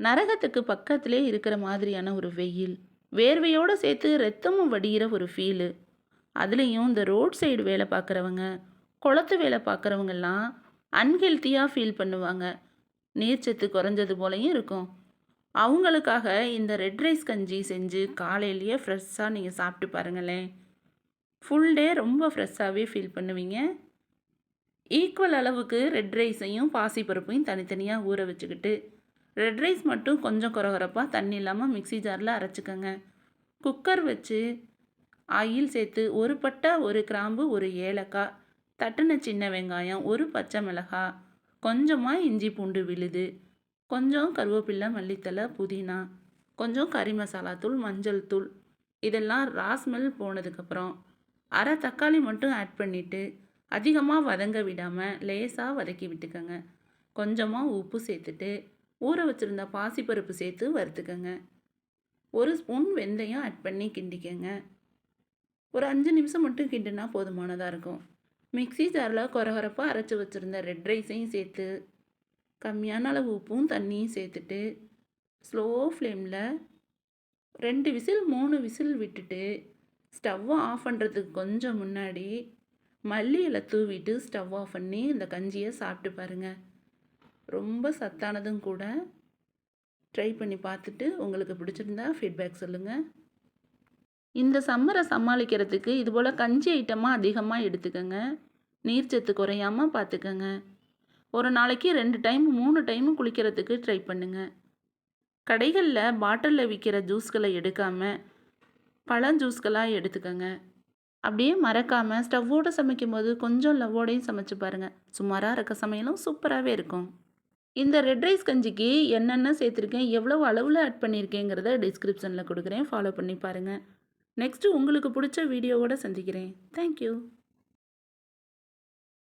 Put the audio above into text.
நரகத்துக்கு பக்கத்திலே இருக்கிற மாதிரியான ஒரு வெயில் வேர்வையோடு சேர்த்து ரத்தமும் வடிகிற ஒரு ஃபீலு அதுலேயும் இந்த ரோட் சைடு வேலை பார்க்குறவங்க குளத்து வேலை பார்க்குறவங்கெல்லாம் அன்ஹெல்த்தியாக ஃபீல் பண்ணுவாங்க. நீர்ச்சத்து குறைஞ்சது போலையும் இருக்கும். அவங்களுக்காக இந்த ரெட் ரைஸ் கஞ்சி செஞ்சு காலையிலேயே ஃப்ரெஷ்ஷாக நீங்கள் சாப்பிட்டு பாருங்களேன். ஃபுல் டே ரொம்ப ஃப்ரெஷ்ஷாகவே ஃபீல் பண்ணுவீங்க. ஈக்குவல் அளவுக்கு ரெட் ரைஸையும் பாசிப்பருப்பையும் தனித்தனியாக ஊற வச்சுக்கிட்டு ரெட் ரைஸ் மட்டும் கொஞ்சம் குறகுறப்பாக தண்ணி இல்லாமல் மிக்ஸி ஜாரில் அரைச்சிக்கோங்க. குக்கர் வச்சு ஆயில் சேர்த்து ஒரு பட்டை ஒரு கிராம்பு ஒரு ஏலக்காய் தட்டின சின்ன வெங்காயம் ஒரு பச்சை மிளகாய் கொஞ்சமாக இஞ்சி பூண்டு விழுது கொஞ்சம் கருவேப்பில்லை மல்லித்தலை புதினா கொஞ்சம் கறி மசாலா தூள் மஞ்சள் தூள் இதெல்லாம் ராஸ்மெல் போனதுக்கப்புறம் அரை தக்காளி மட்டும் ஆட் பண்ணிவிட்டு அதிகமாக வதங்க விடாமல் லேசாக வதக்கி விட்டுக்கோங்க. கொஞ்சமாக உப்பு சேர்த்துட்டு ஊற வச்சுருந்த பாசிப்பருப்பு சேர்த்து வறுத்துக்கோங்க. ஒரு ஸ்பூன் வெந்தயம் ஆட் பண்ணி கிண்டிக்கோங்க. ஒரு அஞ்சு நிமிஷம் மட்டும் கிண்டினா போதுமானதாக இருக்கும். மிக்ஸி ஜாரில் கொரகொரப்பாக அரைச்சி வச்சுருந்த ரெட் ரைஸையும் சேர்த்து கம்மியான அளவு உப்பும் தண்ணியும் சேர்த்துட்டு ஸ்லோ ஃப்ளேமில் ரெண்டு விசில் மூணு விசில் விட்டுட்டு ஸ்டவ்வை ஆஃப் பண்ணுறதுக்கு கொஞ்சம் முன்னாடி மல்லி இலை தூவிட்டு ஸ்டவ் ஆஃப் பண்ணி இந்த கஞ்சியை சாப்பிட்டு பாருங்கள் ரொம்ப சத்தானதும் கூட ட்ரை பண்ணி பார்த்துட்டு உங்களுக்கு பிடிச்சிருந்தா ஃபீட்பேக் சொல்லுங்கள் இந்த சம்மரை சமாளிக்கிறதுக்கு இதுபோல் கஞ்சி ஐட்டமாக அதிகமாக எடுத்துக்கோங்க. நீர்ச்சத்து குறையாமல் பார்த்துக்கோங்க. ஒரு நாளைக்கு ரெண்டு டைம் மூணு டைமும் குளிக்கிறதுக்கு ட்ரை பண்ணுங்கள் கடைகளில் பாட்டிலில் விற்கிற ஜூஸ்களை எடுக்காமல் பழம் ஜூஸ்களாக எடுத்துக்கோங்க. அப்படியே மறக்காமல் ஸ்டவ்வோடு சமைக்கும் போது கொஞ்சம் லவ்வோடையும் சமைச்சு பாருங்கள் சுமாராக இருக்க சமையலும் சூப்பராகவே இருக்கும். இந்த ரெட் ரைஸ் கஞ்சிக்கு என்னென்ன சேர்த்துருக்கேன் எவ்வளோ அளவில் ஆட் பண்ணியிருக்கேங்கிறத டிஸ்கிரிப்ஷனில் கொடுக்குறேன். ஃபாலோ பண்ணி பாருங்கள் நெக்ஸ்ட்டு உங்களுக்கு பிடிச்ச வீடியோவோட சந்திக்கிறேன். தேங்க்யூ